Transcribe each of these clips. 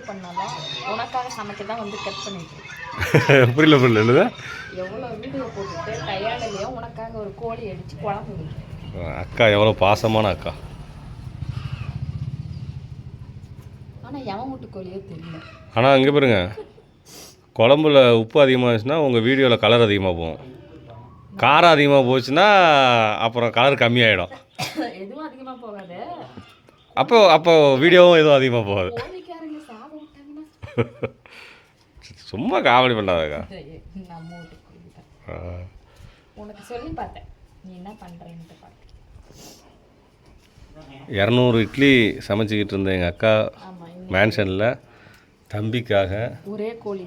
Video பண்ணாலும் உனக்காக சமைக்க தான் வந்து கட் பண்ணிட்டு. புரியல புரியல என்னது? எவ்வளோ வீடியோ போட்டுட்டு டயர்ட்லையோ உனக்காக ஒரு கோழி அடிச்சு குழம்பு அக்கா எவ்வளோ பாசமான அக்கா. ஆனால் எவன் வீட்டு கோழியோ தெரியல. ஆனால் அங்கே பாருங்க. குழம்புல உப்பு அதிகமாக இருந்துச்சுன்னா உங்கள் வீடியோவில் கலர் அதிகமாக போகும். காரம் அதிகமாக போச்சுன்னா அப்புறம் கலர் கம்மியாயிடும். எதுவும் அதிகமாக போகாது. அப்போ அப்போ வீடியோவும் எதுவும் அதிகமாக போகாது. சும்மா காமெடி பண்ணாதக்கா. நம்ம. உனக்கு சொல்லி பார்த்தேன். நீ என்ன பண்ணுறேன்ட்டு பார்த்து இரநூறு இட்லி சமைச்சிக்கிட்டு இருந்த எங்கள் அக்கா மேன்ஷனில் தம்பிக்காக ஒரே கோழி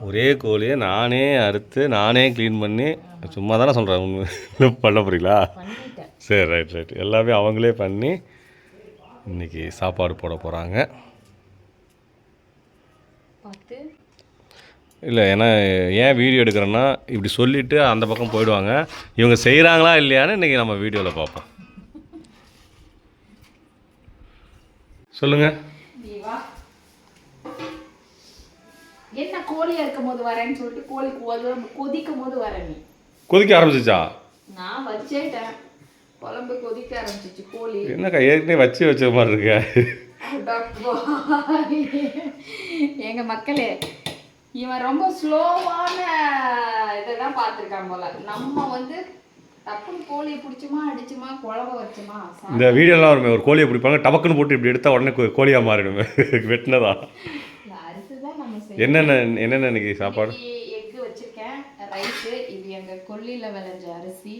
ஒரே கோழியை நானே அறுத்து நானே க்ளீன் பண்ணி சும்மா தானே சொல்கிறேன் உண்மை பண்ண போகிறீங்களா சரி ரைட் ரைட் எல்லாமே அவங்களே பண்ணி இன்னைக்கு சாப்பாடு போட போகிறாங்க பார்த்து? இல்லை ஏன்னா ஏன் வீடியோ எடுக்கிறேன்னா இப்படி சொல்லிவிட்டு அந்த பக்கம் போயிடுவாங்க. இவங்க செய்கிறாங்களா இல்லையான்னு இன்றைக்கி நம்ம வீடியோவில் பார்ப்போம். சொல்லுங்கள் என்ன கோழியா இருக்கும் போது வரேன்னு சொல்லிட்டு கோழி கொதி கொதிக்கும் போது வர நீ. கொதிக்க ஆரம்பிச்சிச்சா? நான் வச்சேட்டேன். குழம்பு கொதிக்க ஆரம்பிச்சிச்சு கோழி. என்னக்கா ஏற்கனவே வச்சு வச்ச மாதிரி இருக்க. அடப்பாவி. எங்க மக்களே இவன் ரொம்ப ஸ்லோவான இதை தான் பார்த்துருக்கான் போல. நம்ம வந்து டப்புன்னு கோழியை பிடிச்சுமா அடிச்சுமா குழம்ப வச்சுமா இந்த வீடியோலாம் வருமே ஒரு கோழியை பிடிப்பாங்க டபக்குன்னு போட்டு இப்படி எடுத்தால் உடனே கோ- கோழியா மாறிடுமே. வெட்டினதா? என்னென்ன என்னென்ன இன்னைக்கு சாப்பாடு? எக்கு வச்சிருக்கேன் ரைஸு இது எங்க கொல்லியில விளைஞ்ச அரிசி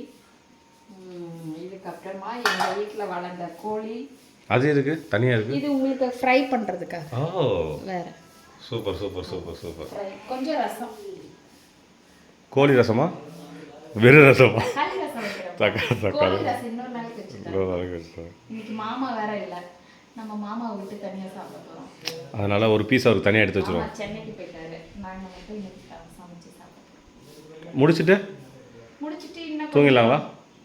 இதுக்கப்புறமா எங்க வீட்ல வளர்ந்த கோழி அது இருக்கு தனியாக இருக்கு? இது உங்களுக்கு ஃப்ரை பண்றதுக்காக. ஓ. வேற. Super super super super. கொஞ்சம் ரசம். கோழி ரசமா? வெறும் ரசமா? தக்காளி தக்காளி. இன்னைக்கு மாமா வேற இல்ல. நம்ம மாமாவை விட்டு தனியா சாப்பிட அதனால ஒரு பீஸ் அவருக்கு தனியாக எடுத்து மாமா வச்சிருவோம் சென்னைக்கு போயிட்டாரு. நாங்க மட்டும் இன்னைக்கு சமைச்சு சாப்பிட்டோம். முடிச்சிட்டு? முடிச்சிட்டு இன்னும் தூங்கிடலாங்களா?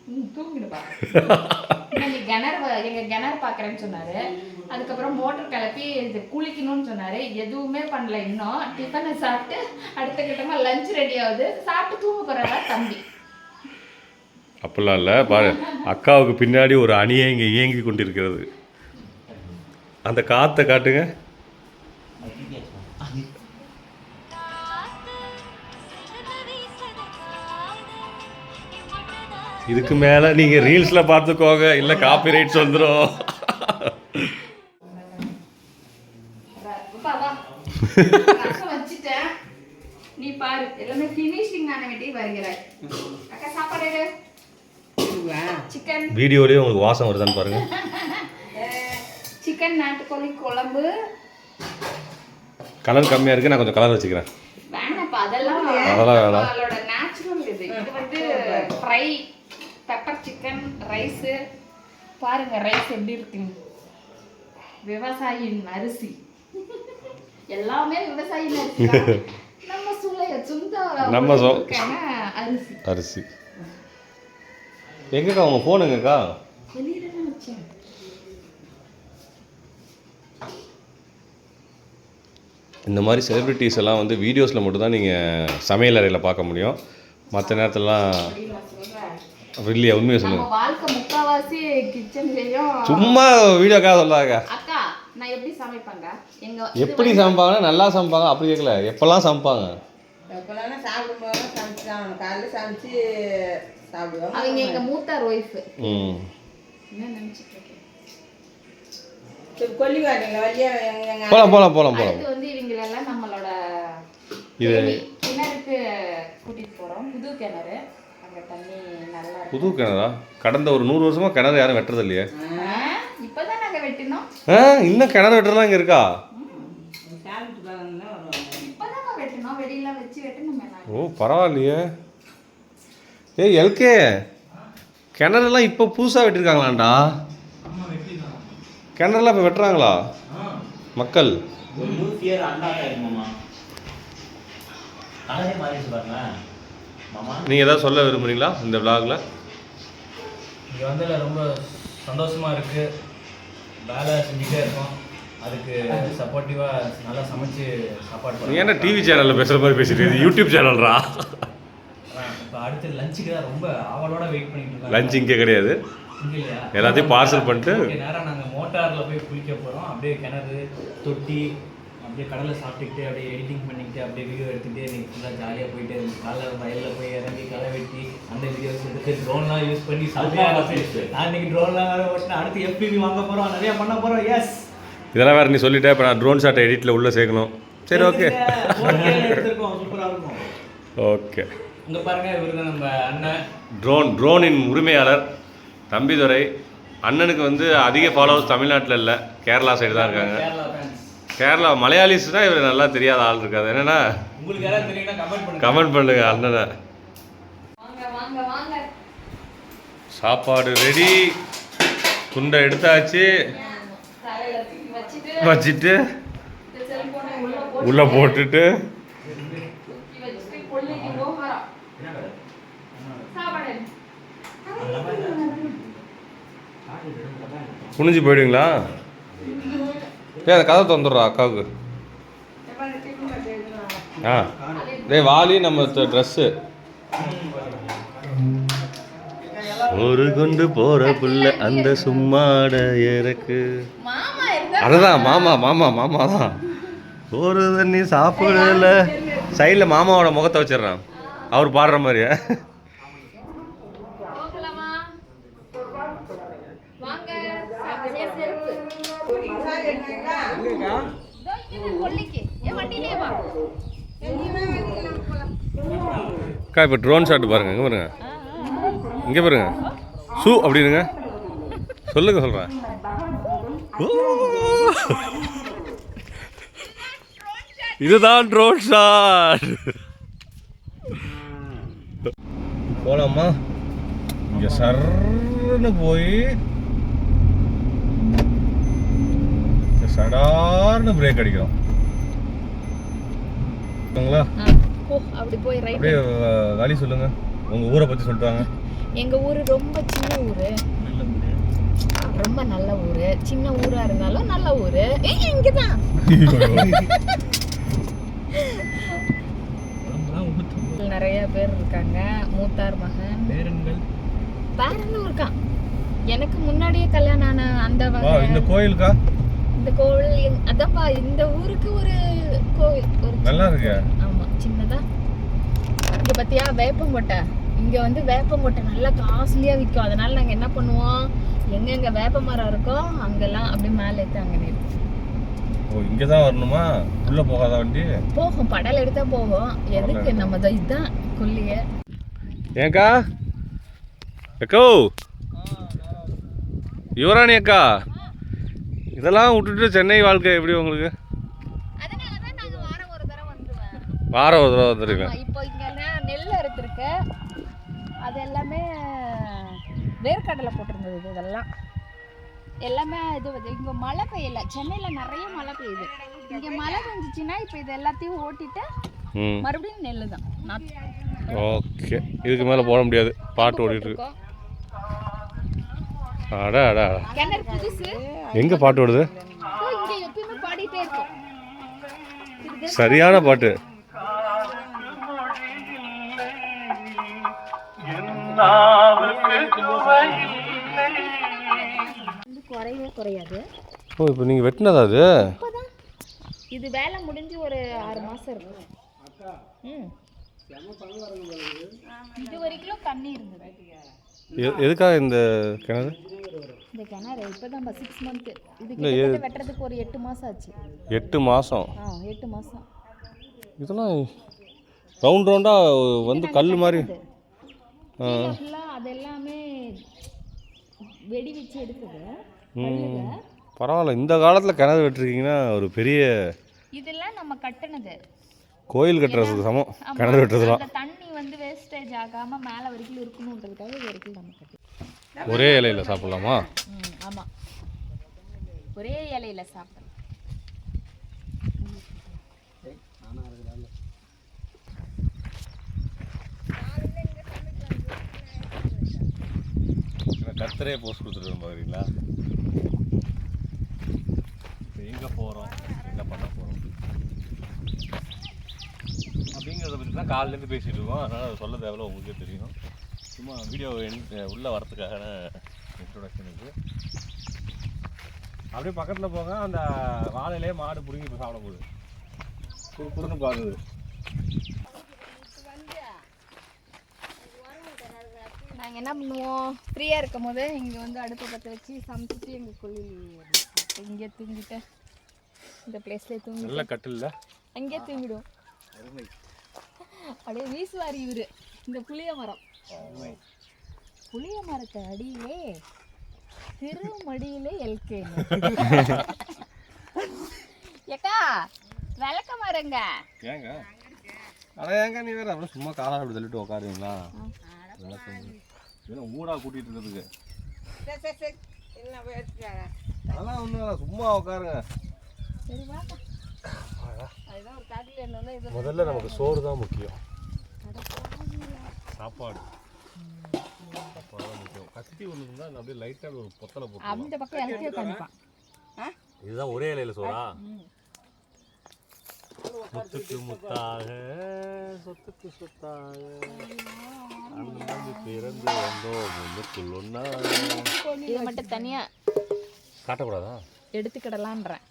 ம், தூங்கிடுப்பா இன்னைக்கு கிணறு எங்க கிணறு பாக்குறேன்னு சொன்னாரு. அதுக்கப்புறம் மோட்டர் கிளப்பி இது குளிக்கணும்னு சொன்னாரு. எதுவுமே பண்ணல இன்னும். டிஃபனை சாப்பிட்டு அடுத்த கிட்டமா லஞ்ச் ரெடி ஆகுது. சாப்பிட்டு தூங்க போறதா தம்பி. அப்படிலாம் இல்லை. பாரு அக்காவுக்கு பின்னாடி ஒரு அணியை இங்கே இயங்கி கொண்டிருக்கிறது. அந்த காற்றை காட்டுங்க. இதுக்கு மேலே நீங்கள் ரீல்ஸில் பார்த்துக்கோங்க இல்லை காப்பி ரைட்ஸ் வந்துடும் நீ பாரு எல்லாமே ஃபினிஷிங் ஆன வேண்டி வருகிறாய் அக்கா சாப்பாடு எடு. சிக்கன் வீடியோலேயே உங்களுக்கு வாசம் வருதான்னு பாருங்க. சிக்கன் நாட்டுக்கோழி குழம்பு. கலர் கம்மியாக இருக்குது நான் கொஞ்சம் கலர் வச்சுக்கிறேன். வேணாப்பா அதெல்லாம் அதெல்லாம் வேணாம். நேச்சுரல் இது. இது வந்து ஃப்ரை சிக்கன் ரைஸு பாருங்க ரைஸ் எப்படி இருக்குங்க விவசாயியின் அரிசி. எல்லாமே விவசாயியின் அரிசி. நம்ம சுளைய சொந்த நம்ம அரிசி. அரிசி. எங்கக்கா உங்கள் ஃபோன் எங்கக்கா? இந்த மாதிரி செலிப்ரிட்டிஸ் எல்லாம் வந்து வீடியோஸில் மட்டும்தான் நீங்கள் சமையல் அறையில் பார்க்க முடியும். மற்ற நேரத்துலலாம் சொல்றேன் இல்லையா உண்மையை சொல்லுங்கள் நம்ம வாழ்க்கை முக்காவாசி கிச்சன்லயும் சும்மா வீடியோக்காக சொல்லாங்க அக்கா நான் எப்படி சமைப்பேங்க? எங்க எப்படி சமைப்பாங்கன்னா நல்லா சமைப்பாங்க. அப்படி கேட்கல எப்போல்லாம் சமைப்பாங்க? எப்போல்லாம் சாப்பிடும்போது சமைச்சு தான் ஆகணும். காலைல சமைச்சு சாப்பிடுவோம். அவங்க எங்க மூத்தார் ஒய்ஃப் ம். என்ன நினைச்சிட்டு இருக்கேன் போகலாம் போகலாம் அடுத்து வந்து இவங்களெல்லாம் நம்மளோட இது கேணி, கிணறுக்கு கூட்டிட்டு போறோம். புது கிணறு. தண்ணி நல்லா இருக்கு. புது கிணறா? கடந்த ஒரு நூறு வருஷமாக கிணறு யாரும் வெட்டுறது இல்லையே. ஆ, இப்பதான் நாங்க வெட்டினோம். ஆ இன்னும் கிணறு வெட்டுறதுலாம் இங்கே இருக்கா? இப்பதான் வெட்டினோம். வச்சு வெட்டணும் ஓ பரவாயில்லையே. ஏய் எல்கே கிணறுலாம் இப்போ புதுசாக வெட்டிருக்காங்களாண்டா? கிணறுலாம் இப்போ வெட்டுறாங்களா? மக்கள். ஒரு நூற்றி இயர் அண்டாக இருக்குமாம்மா. கலரே மாறிடுச்சு பாருங்களேன். நீங்கள் ஏதாவது சொல்ல விரும்புறீங்களா இந்த விலாகில் இங்கே வந்ததில் ரொம்ப சந்தோஷமாக இருக்குது வேலை செஞ்சுட்டே இருக்கோம். அதுக்கு சப்போர்ட்டிவா நல்லா சமைச்சு சாப்பாடு நீ என்ன டிவி சேனலில் பேசுகிற மாதிரி பேசிட்டு? யூடியூப் சேனல்ரா இப்போ அடுத்து லஞ்சுக்கு தான் ரொம்ப ஆவலோட வெயிட் பண்ணிட்டு இருக்கோம் லஞ்ச் இங்கே கிடையாது. எல்லாத்தையும் parcel பண்ணிட்டு- ஓகே, நேரா நாங்க மோட்டார்ல போய் குளிக்க போறோம். அப்படியே கிணறு தொட்டி அப்படியே கடலை சாப்பிட்டுக்கிட்டு அப்படியே எடிட்டிங் பண்ணிக்கிட்டு அப்படியே வீடியோ எடுத்துக்கிட்டே இன்னைக்கு ஃபுல்லாக ஜாலியாக போயிட்டு காலைல வயலில் போய் இறங்கி களை வெட்டி அந்த வீடியோஸ் எடுத்து ட்ரோன்லாம் யூஸ் பண்ணி இருந்துச்சு. நான் இன்னைக்கு ட்ரோன்லாம் வேற ஓட்டினேன். அடுத்து எஃபிவி வாங்க போறோம் நிறைய பண்ண போறோம். எஸ் இதெல்லாம் வேறு நீ சொல்லிட்டே இப்போ நான் ட்ரோன் ஷாட்டை எடிட்டில் உள்ளே சேர்க்கணும். சரி ஓகே இருக்கும். ஓகே இங்க பாருங்க இவரு தான் நம்ம அண்ணன். ட்ரோன் ட்ரோனின் உரிமையாளர் தம்பிதுரை. அண்ணனுக்கு வந்து அதிக ஃபாலோவர்ஸ் தமிழ்நாட்டில் இல்லை கேரளா சைடு தான் இருக்காங்க. கேரளா ஃபேன்ஸ் கேரளா மலையாளிஸ்னா இவர் நல்லா தெரியாத ஆள் இருக்காது என்னன்னா உங்களுக்கு யாராவது தெரியும்னா கமெண்ட் பண்ணுங்க. கமெண்ட் பண்ணுங்க அண்ணனை. வாங்க வாங்க வாங்க. சாப்பாடு ரெடி துண்டை எடுத்தாச்சு. வச்சுட்டு உள்ள போட்டு உள்ளே போட்டுட்டு. குனிஞ்சு போயிடுவீங்களா? ஏ அந்த கதை தந்துடுறா அக்காவுக்கு. ஆ. டேய் வாலி நம்ம ட்ரெஸ்ஸு ஒரு கொண்டு போற புள்ள அந்த சும்மாட இருந்தா அதுதான் மாமா மாமா மாமா தான் ஒரு தண்ணி சாப்பிடல. சைடில் மாமாவோட முகத்தை வச்சிடுறான். அவர் பாடுற மாதிரியே? அக்கா இப்போ ட்ரோன் ஷாட் பாருங்க இங்கே பாருங்க. இங்கே பாருங்க. சூ அப்படின்னுங்க சொல்லுங்க சொல்கிறேன் இதுதான் ட்ரோன் ஷாட் போலாமா? இங்கே சர்ன்னு போய் இங்க சடார்னு பிரேக் அடிக்கிறோம் அப்படியே வழி சொல்லுங்க. உங்க ஊரை பத்தி சொல்லிட்டாங்க. எங்க ஊரு ரொம்ப சின்ன ஊரு. ரொம்ப நல்ல ஊரு. சின்ன ஊரா இருந்தாலும் நல்ல ஊரு. இங்கதான். நிறைய பேர் இருக்காங்க. மூத்தார் மகன். பேரன்கள். பேரனும் இருக்கான். எனக்கு முன்னாடியே கல்யாணம் ஆன அந்த இந்த கோயிலுக்கா? இந்த கோவில் எங்க- அதான்ப்பா இந்த ஊருக்கு ஒரு கோவில் ஒரு நல்லா இருக்கு. ஆமா சின்னதா. இங்க பாத்தியா வேப்பங்கொட்டை. இங்க வந்து வேப்பங்கொட்டை நல்லா காஸ்ட்லியா விற்கும். அதனால நாங்க என்ன பண்ணுவோம்? எங்கெங்க வேப்ப மரம் இருக்கோ அங்கெல்லாம் அப்படியே மேல எடுத்து அங்க நிறுத்தும் ஓ இங்க தான் வரணுமா? உள்ள போகாத வண்டி? போகும் படல் எடுத்தா போகும். எதுக்கு நம்ம தான் இதுதான் கொல்லிய? ஏங்கா? அக்கோ யுவராணி அக்கா? இதெல்லாம் விட்டுட்டு சென்னை வாழ்க்கை எப்படி உங்களுக்கு? வாரம் ஒரு தடவை வந்துருவேன் வாரம் ஒரு தடவை வந்துருங்க ஆமா, இப்போ இங்க நெல் அறுத்துருக்கு. அது எல்லாமே வேர்க்கடலை போட்டிருந்தது இது இதெல்லாம். எல்லாமே இது இங்க மழை பெய்யல. சென்னையில நிறைய மழை பெய்யுது. இங்க மழை பெஞ்சிச்சுன்னா இப்போ இது எல்லாத்தையும் ஓட்டிட்டு மறுபடியும் நெல் தான் ஓகே. இதுக்கு மேலே போட முடியாது. பாட்டு ஓடிட்டு இருக்கு. இருக்கோம். அடா அடா. எங்க பாட்டு ஓடுது சரியான பாட்டு. ஓ இப்போ நீங்கள் வெட்டினதா அது? இது வேலை முடிஞ்சு ஒரு ஆறு மாசம் இருக்கும். இது வரைக்கும் தண்ணி இருந்தது. எதுக்காக இந்த கிணறு? இந்த கிணறு இப்போதான் சிக்ஸ் மந்த்து இது கிட்டத்தட்ட வெட்டுறதுக்கு ஒரு எட்டு மாசம் ஆச்சு. எட்டு மாதம் ஆ எட்டு மாசம். இதெல்லாம் ரவுண்ட் ரவுண்டாக வந்து கல் மாதிரி. ஃபுல்லாக அது எல்லாமே வெடி வச்சு எடுத்தது. பரவாயில்ல. இந்த காலத்தில் கிணறு வெட்டிருக்கீங்கன்னா ஒரு பெரிய இதெல்லாம் நம்ம கட்டுனது. கோயில் கட்டுறதுக்கு சமம். கிணறு வெட்டுறதுலாம். தண்ணி வந்து வேஸ்டேஜ் ஆகாம மேல வரைக்கும் இருக்கணுன்றதுக்காக இது வரைக்கும் நம்ம கட்டி ஒரே இலையில சாப்பிட்லாமா? ஆமாம் ஒரே இலையில சாப்பிடலாம். கத்தரையே போஸ்ட் கொடுத்துட்டு பார்க்குறீங்களா இப்போ எங்கே போகிறோம் என்ன பண்ண போகிறோம் அப்படிங்கிறத பற்றி தான் காலிலேருந்து பேசிகிட்டு இருக்கோம். அதனால் அதை சொல்ல தேவையில்ல உங்களுக்கே தெரியும் சும்மா வீடியோ உள்ளே வரத்துக்கான இன்ட்ரோடக்ஷன் இது. அப்படியே பக்கத்தில் போங்க. அந்த வாழையிலே மாடு பிடுங்கி இப்போ சாப்பிட போகுது. குறு குறுன்னு பார்க்குது நாங்கள் என்ன பண்ணுவோம்? ஃப்ரீயாக இருக்கும் போது இங்கே வந்து அடுப்பை பற்ற வச்சு சமைச்சிட்டு எங்கள் கொள்ளி இங்கே தூங்கிட்டு இந்த பிளேஸ்லேயே தூங்கி நல்ல கட்டில் அங்கேயே தூங்கிடுவோம். அப்படியே வீசுவார் இவரு. இந்த புளிய மரம். Oh, புளிய மரத்தை அடியிலே திருமடியிலே எல்கே ஏக்கா விளக்க மரங்க. ஏங்க? அட ஏங்க நீ வேற அப்படியே சும்மா காலம் அப்படி தள்ளிட்டு உட்காருங்களா விளக்க இதெல்லாம் ஊடா கூட்டிட்டு இருந்ததுக்கு அதெல்லாம் ஒன்றும் சும்மா உட்காருங்க முதல்ல நமக்கு சோறு தான் முக்கியம். சாப்பாடு. சாப்பாடு தான் முக்கியம். கத்தி ஒன்று இருந்தால் அப்படியே லைட்டாக ஒரு பொத்தலை போட்டு அந்த பக்கம் இறக்கி உட்காந்துப்பான் இதுதான் ஒரே இலையில சோறா? முத்துக்கு முத்தாக சொத்துக்கு சொத்தாக. அண்ணன் பிறந்து வந்தோம் ஒன்றுக்குள் ஒன்றா இதை மட்டும் தனியாக காட்டக்கூடாதா? எடுத்துக்கிடலான்றேன்.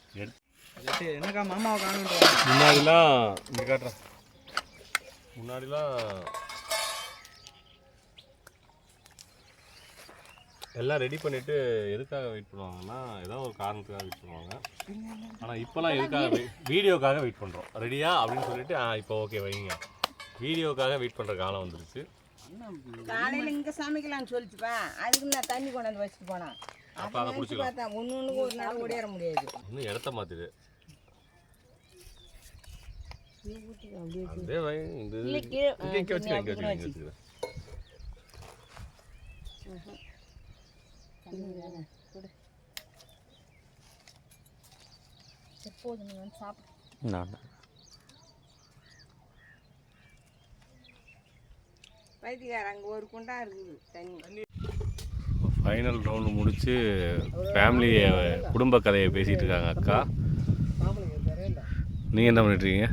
என்னக்கா மாமாவை காணுன்ற முன்னாடிலாம் இங்கே காட்டுறேன். முன்னாடிலாம் எல்லாம் ரெடி பண்ணிட்டு எதுக்காக வெயிட் பண்ணுவாங்கன்னா ஏதோ ஒரு காரணத்துக்காக வெயிட் பண்ணுவாங்க. ஆனால் இப்போலாம் எதுக்காக வீடியோக்காக வெயிட் பண்ணுறோம் ரெடியா அப்படின்னு சொல்லிட்டு ஆ இப்போ ஓகே வைங்க. வீடியோக்காக வெயிட் பண்ணுற காலம் வந்துருச்சு. காலையில இங்க சமைக்கலாம்னு சொல்லிச்சுப்பா. அதுக்கு நான் தண்ணி கொண்டாந்து வச்சுட்டு போனேன் அப்போ அதை பிடிச்சிக்கலாம். ஒன்று ஒன்றுக்கு ஒரு நாள் ஓடிட முடியாது. இன்னும் இடத்த மாற்றுது அப்படியே வை இந்த இங்கே இங்கே ஆ, வச்சுக்கிறேன் இங்கே தண்ணி வச்சுக்கிறேன் இங்கே வச்சுக்கிறேன். எப்போது நீ வந்து சாப்பிடு. நான். பைத்தியக்கார அங்கே ஒரு குண்டா இருக்குது தண்ணி. ஃபைனல் ரவுண்டு முடிச்சு ஃபேமிலி குடும்ப கதையை பேசிகிட்டு இருக்காங்க அக்கா. நீங்கள் என்ன பண்ணிட்டு இருக்கீங்க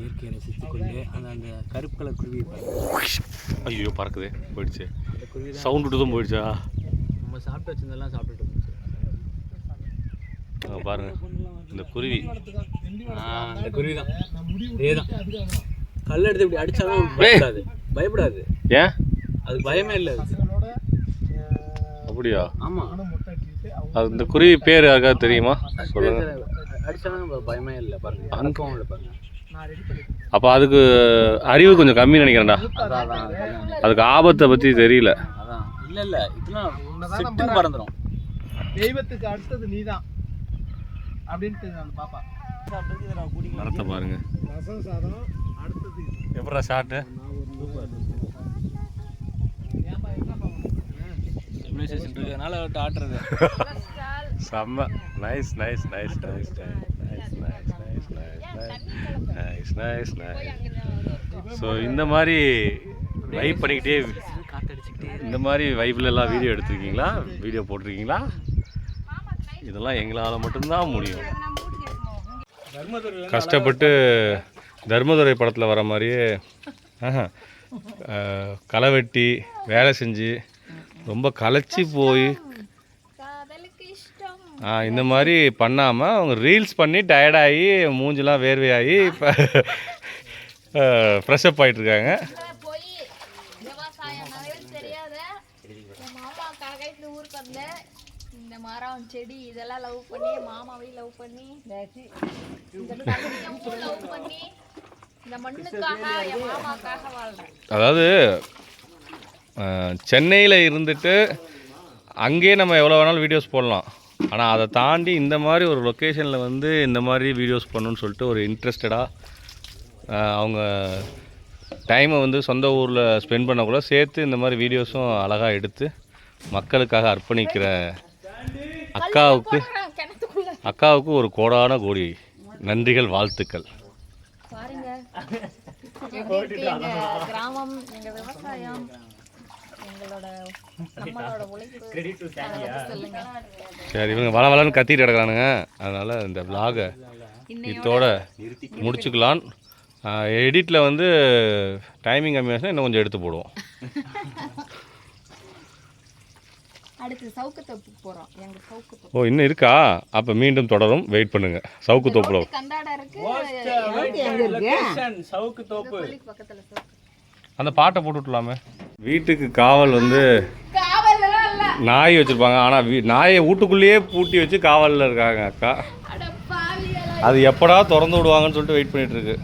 இயற்கையை ரசித்துக் கொண்டு அந்த அந்த கருப்பு கலர் குருவி ஐயோ பறக்குது. போயிடுச்சு. தான் சவுண்ட் விட்டுதும் போயிடுச்சா? நம்ம சாப்பிட்டு வச்சிருந்தெல்லாம் சாப்பிட்டுட்டு இருந்துச்சு. பாருங்க இந்த குருவி. அந்த குருவி தான். இதே தான் கல் எடுத்து இப்படி அடிச்சாலும் பயப்படாது. பயப்படாது. ஏன்? அதுக்கு பயமே இல்லை அது. அப்படியா? ஆமா. அது இந்த குருவி பேர் யாருக்காவது தெரியுமா? சொல்லுங்க அடிச்சாலும் பயமே இல்லை. பாருங்க அனுபவம் இல்லை பாருங்க. அப்போ அதுக்கு அறிவு கொஞ்சம் கம்மி நினைக்கிறேன்டா. அதுக்கு ஆபத்தை பற்றி தெரியல. இல்ல இல்ல இதெல்லாம் சிட்டுன்னு பறந்துடும் தெய்வத்துக்கு அடுத்தது நீதான் அப்படின்ட்டு அந்த பாப்பா மரத்தை பாருங்க ரசம் சாதம் அடுத்தது இது. எப்படா ஷார்ட்டு ஏன்பா என்னப்பா உனக்கு? சிவிலைசேஷன் இருக்கிறதுனால ஆட்டுறது செம்ம nice nice nice nice nice nice nice nice nice nice so இந்த மாதிரி வைப் பண்ணிக்கிட்டே இந்த மாதிரி வைப்பில் எல்லாம் வீடியோ எடுத்துருக்கீங்களா? வீடியோ போட்டிருக்கீங்களா? இதெல்லாம் எங்களால் மட்டும்தான் முடியும். கஷ்டப்பட்டு தர்மதுரை படத்தில் வர மாதிரியே களை வெட்டி வேலை செஞ்சு ரொம்ப களைச்சி போய் ஆ, இந்த மாதிரி பண்ணாமல் அவங்க ரீல்ஸ் பண்ணி டயர்டாகி மூஞ்செலாம் வேர்வையாகி இப்போ ஃப்ரெஷ்அப் ஆகிட்டுருக்காங்க போய் விவசாயம்னாவே தெரியாத என் மாமாக்காக இந்த ஊருக்கு வந்தேன் இந்த மரம் செடி இதெல்லாம் லவ் பண்ணி மாமாவையும் லவ் பண்ணி லவ் பண்ணி இந்த மண்ணுக்காக என் மாமாக்காக வாழ்றேன். அதாவது சென்னையில் இருந்துட்டு அங்கேயே நம்ம எவ்வளோ வேணாலும் வீடியோஸ் போடலாம். ஆனால் அதை தாண்டி இந்த மாதிரி ஒரு லொக்கேஷனில் வந்து இந்த மாதிரி வீடியோஸ் பண்ணணும்னு சொல்லிட்டு ஒரு இன்ட்ரெஸ்டடாக அவங்க டைமை வந்து சொந்த ஊரில் ஸ்பெண்ட் பண்ண கூட சேர்த்து இந்த மாதிரி வீடியோஸும் அழகாக எடுத்து மக்களுக்காக அர்ப்பணிக்கிற அக்காவுக்கு அக்காவுக்கு ஒரு கோடான கோடி நன்றிகள் வாழ்த்துக்கள். பாருங்க. கிராமம் எங்க விவசாயம் எங்களோட நம்மளோட உழைப்பு. சரி இவங்க வள வளன்னு கத்திட்டு கிடக்குறானுங்க. அதனால் இந்த இன்னையோட இதோட முடிச்சுக்கலாம் எடிட்டில் வந்து டைமிங் கம்மியாச்சுன்னா இன்னும் கொஞ்சம் எடுத்து போடுவோம். அடுத்து சவுக்கு தோப்புக்கு போறோம். எங்க சவுக்கு தோப்பு. ஓ இன்னும் இருக்கா? அப்போ மீண்டும் தொடரும். வெயிட் பண்ணுங்க. சவுக்கு தோப்புல கந்தாடா இருக்கு. எங்க இருக்கு? சவுக்கு தோப்பு. கோழிக்கு பக்கத்துல சவுக்கு. அந்த பாட்டை போட்டு விட்லாமே வீட்டுக்கு காவல் வந்து காவல்லாம் இல்ல. நாய் வச்சுருப்பாங்க. ஆனால் வீ நாயை வீட்டுக்குள்ளேயே பூட்டி வச்சு காவலில் இருக்காங்க அக்கா. அட அது எப்படா திறந்து விடுவாங்கன்னு சொல்லிட்டு வெயிட் பண்ணிட்டு இருக்கு.